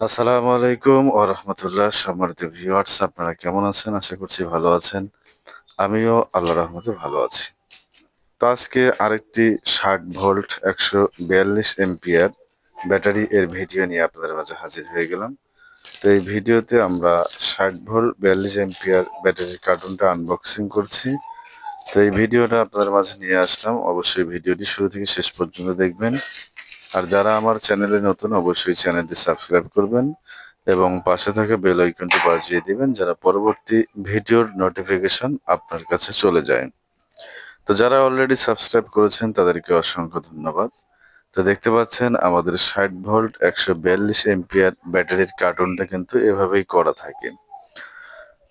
আসসালামু আলাইকুম ও রহমতুল্লাহ সম্মানিত ভিউয়ার্স আপনারা কেমন আছেন? আশা করছি ভালো আছেন। আমিও আল্লাহ রহমতে ভালো আছি। তো আজকে আরেকটি ষাট ভোল্ট একশো বিয়াল্লিশ এমপিয়ার ব্যাটারি এর ভিডিও নিয়ে আপনাদের মাঝে হাজির হয়ে গেলাম। তো এই ভিডিওতে আমরা ষাট ভোল্ট বিয়াল্লিশ এমপিয়ার ব্যাটারির কার্টুনটা আনবক্সিং করছি। তো এই ভিডিওটা আপনাদের মাঝে নিয়ে আসলাম। অবশ্যই ভিডিওটি শুরু থেকে শেষ পর্যন্ত দেখবেন। আর যারা আমার চ্যানেলে নতুন, অবশ্যই চ্যানেলটি সাবস্ক্রাইব করবেন এবং পাশে থাকা বেল আইকনটি বাজিয়ে দিবেন যারা পরবর্তী ভিডিওর নোটিফিকেশন আপনার কাছে চলে যায়। তো যারা অলরেডি সাবস্ক্রাইব করেছেন, তাদেরকে অসংখ্য ধন্যবাদ। তো দেখতে পাচ্ছেন, আমাদের ষাট ভোল্ট, একশো বিয়াল্লিশ এমপিআর ব্যাটারির কার্টুনটা কিন্তু এভাবেই করা থাকে।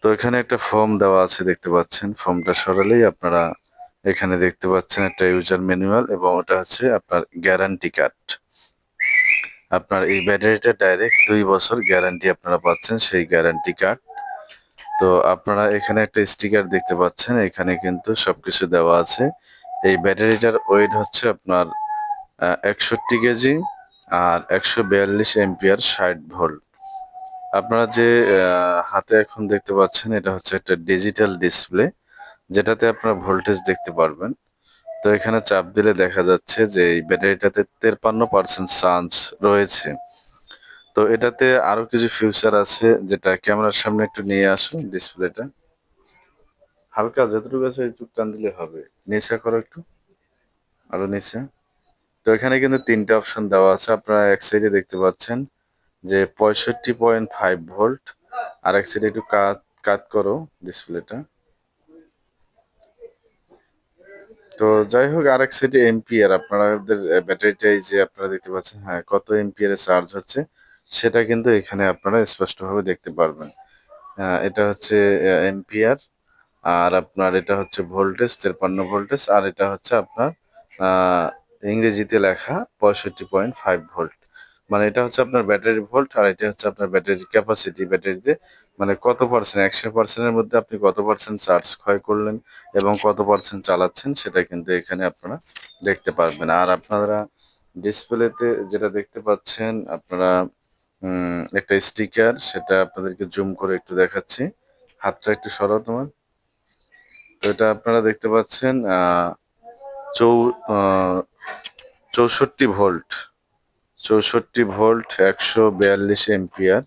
তো এখানে একটা ফর্ম দেওয়া আছে, দেখতে পাচ্ছেন। ফর্মটা সরালেই আপনারা এখানে দেখতে পাচ্ছেন একটা ইউজার ম্যানুয়াল এবং ওটা হচ্ছে আপনার গ্যারান্টি কার্ড আপনার এই ব্যাটারিটা ডাইরেক্ট দুই বছর গ্যারান্টি আপনারা পাচ্ছেন সেই গ্যারান্টি কার্ড তো আপনারা এখানে একটা স্টিকার দেখতে পাচ্ছেন, এখানে কিন্তু সবকিছু দেওয়া আছে। এই ব্যাটারিটার ওয়েট হচ্ছে আপনার একষট্টি কেজি আর একশো বিয়াল্লিশ এমপিআর ষাট ভোল্ট আপনারা যে হাতে এখন দেখতে পাচ্ছেন, এটা হচ্ছে একটা ডিজিটাল ডিসপ্লে যেটাতে আপনারা ভোল্টেজ দেখতে পারবেন। তো এখানে চাপ দিলে দেখা যাচ্ছে যে এই ব্যাটারিটাতে তেরপান্ন পার্সেন্ট চান্স রয়েছে। তো এটাতে আরও কিছু ফিউচার আছে যেটা ক্যামেরার সামনে একটু নিয়ে আসুন ডিসপ্লেটা হালকা যতটুকু আছে একটু টান দিলে হবে। নিচে করো একটু। আরও নিচে। তো এখানে কিন্তু তিনটা অপশন দেওয়া আছে। আপনারা এক সাইডে দেখতে পাচ্ছেন যে পঁয়ষট্টি পয়েন্ট ফাইভ ভোল্ট আর এক সাইডে একটু কাট কাট করো ডিসপ্লেটা তো যাই হোক আর এক সাইডে এমপিআর আপনাদের ব্যাটারিটাই যে আপনারা দেখতে পাচ্ছেন হ্যাঁ কত এমপিআর চার্জ হচ্ছে, সেটা কিন্তু এখানে আপনারা স্পষ্টভাবে দেখতে পারবেন। এটা হচ্ছে এমপিআর আর আপনার এটা হচ্ছে ভোল্টেজ তেরপান্ন ভোল্টেজ আর এটা হচ্ছে আপনার ইংরেজিতে লেখা পঁয়ষট্টি পয়েন্ট ফাইভ ভোল্ট মানে এটা হচ্ছে আপনার ব্যাটারি ভোল্ট আর এটা হচ্ছে আপনার ব্যাটারি ক্যাপাসিটি ব্যাটারিতে মানে কত পার্সেন্ট একশো পার্সেন্টের মধ্যে আপনি কত পার্সেন্ট চার্জ ক্ষয় করলেন এবং কত পার্সেন্ট চালাচ্ছেন সেটা কিন্তু এখানে আপনারা দেখতে পারবেন। আর আপনারা ডিসপ্লেতে যেটা দেখতে পাচ্ছেন, আপনারা একটা স্টিকার সেটা আপনাদেরকে জুম করে একটু দেখাচ্ছি। হাতটা একটু সরাও তোমার। তো এটা আপনারা দেখতে পাচ্ছেন চৌ চৌষট্টি ভোল্ট চৌষট্টি ভোল্ট একশো বিয়াল্লিশ এমপিআর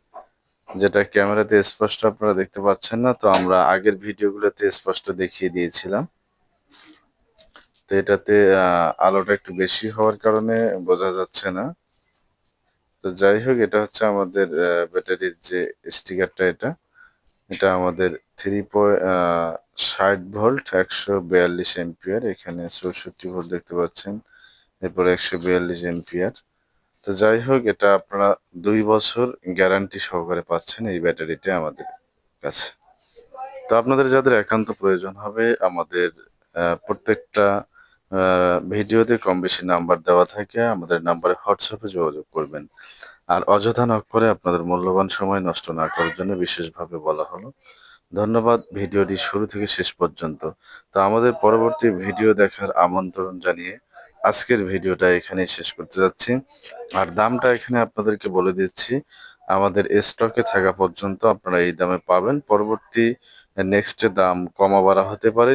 যেটা ক্যামেরাতে স্পষ্ট আপনারা দেখতে পাচ্ছেন না, তো আমরা আগের ভিডিওগুলোতে স্পষ্ট দেখিয়ে দিয়েছিলাম। তো এটাতে আলোটা একটু বেশি হওয়ার কারণে বোঝা যাচ্ছে না। তো যাই হোক, এটা হচ্ছে আমাদের ব্যাটারির যে স্টিকারটা এটা। এটা আমাদের থ্রি ষাট ভোল্ট একশো বিয়াল্লিশ এমপিআর এখানে চৌষট্টি ভোল্ট দেখতে পাচ্ছেন। এরপরে একশো বিয়াল্লিশ এমপিআর তো যাই হোক, এটা আপনারা দুই বছর গ্যারান্টি সহকারে পাচ্ছেন এই ব্যাটারিটা আমাদের কাছে। তো আপনাদের যাদের একান্ত প্রয়োজন হবে, আমাদের প্রত্যেকটা ভিডিওতে কম বেশি নাম্বার দেওয়া থাকে, আমাদের নাম্বারে হোয়াটসঅ্যাপে যোগাযোগ করবেন। আর অযথা নক করে আপনাদের মূল্যবান সময় নষ্ট না করার জন্য বিশেষভাবে বলা হলো। ধন্যবাদ, ভিডিওটি শুরু থেকে শেষ পর্যন্ত। তো আমাদের পরবর্তী ভিডিও দেখার আমন্ত্রণ জানিয়ে আজকের ভিডিওটা এখানে শেষ করতে যাচ্ছি। আর দামটা এখানে আপনাদেরকে বলে দিচ্ছি, আমাদের স্টকে থাকা পর্যন্ত আপনারা এই দামে পাবেন। পরবর্তী নেক্সট দাম কমা বাড়া হতে পারে।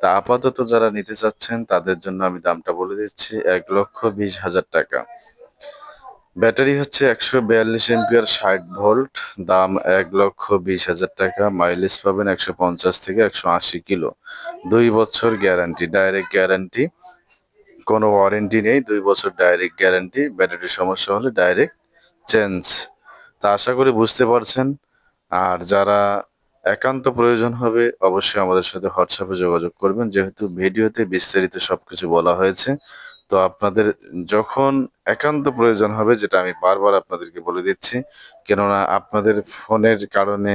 তা আপাতত যারা নিতে চাচ্ছেন, তাদের জন্য আমি দামটা বলে দিচ্ছি, এক লক্ষ বিশ হাজার টাকা। ব্যাটারি হচ্ছে একশো বিয়াল্লিশ এমপিয়ার ষাট ভোল্ট, দাম এক লক্ষ বিশ হাজার টাকা। মাইলেজ পাবেন একশো পঞ্চাশ থেকে একশো আশি কিলো। দুই বছর গ্যারান্টি ডাইরেক্ট গ্যারান্টি কোনো ওয়ারেন্টি নেই, দুই বছর ডাইরেক্ট গ্যারান্টি ব্যাটারির সমস্যা হলে ডাইরেক্ট চেঞ্জ তা আশা করি বুঝতে পারছেন। আর যারা একান্ত প্রয়োজন হবে, অবশ্যই আমাদের সাথে হোয়াটসঅ্যাপে যোগাযোগ করবেন। যেহেতু ভিডিওতে বিস্তারিত সব কিছু বলা হয়েছে, তো আপনাদের যখন একান্ত প্রয়োজন হবে, যেটা আমি বারবার আপনাদেরকে বলে দিচ্ছি, কেননা আপনাদের ফোনের কারণে,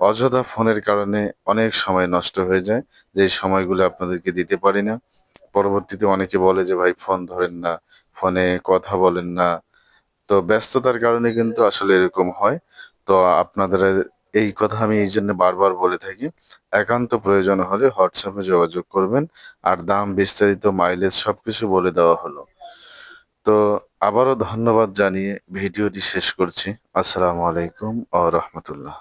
অযথা ফোনের কারণে অনেক সময় নষ্ট হয়ে যায়, যে সময়গুলো আপনাদেরকে দিতে পারি না। পরবর্তীতে অনেকে বলে যে, ভাই, ফোন ধরেন না, ফোনে কথা বলেন না। তো ব্যস্ততার কারণে কিন্তু আসলে এরকম হয়। তো আপনাদের এই কথা আমি এই জন্য বারবার বলে থাকি, একান্ত প্রয়োজন হলে হোয়াটসঅ্যাপে যোগাযোগ করবেন আর দাম বিস্তারিত, মাইলেজ সবকিছু বলে দেওয়া হলো। তো আবারও ধন্যবাদ জানিয়ে ভিডিওটি শেষ করছি। আসসালামু আলাইকুম ও রহমতুল্লাহ।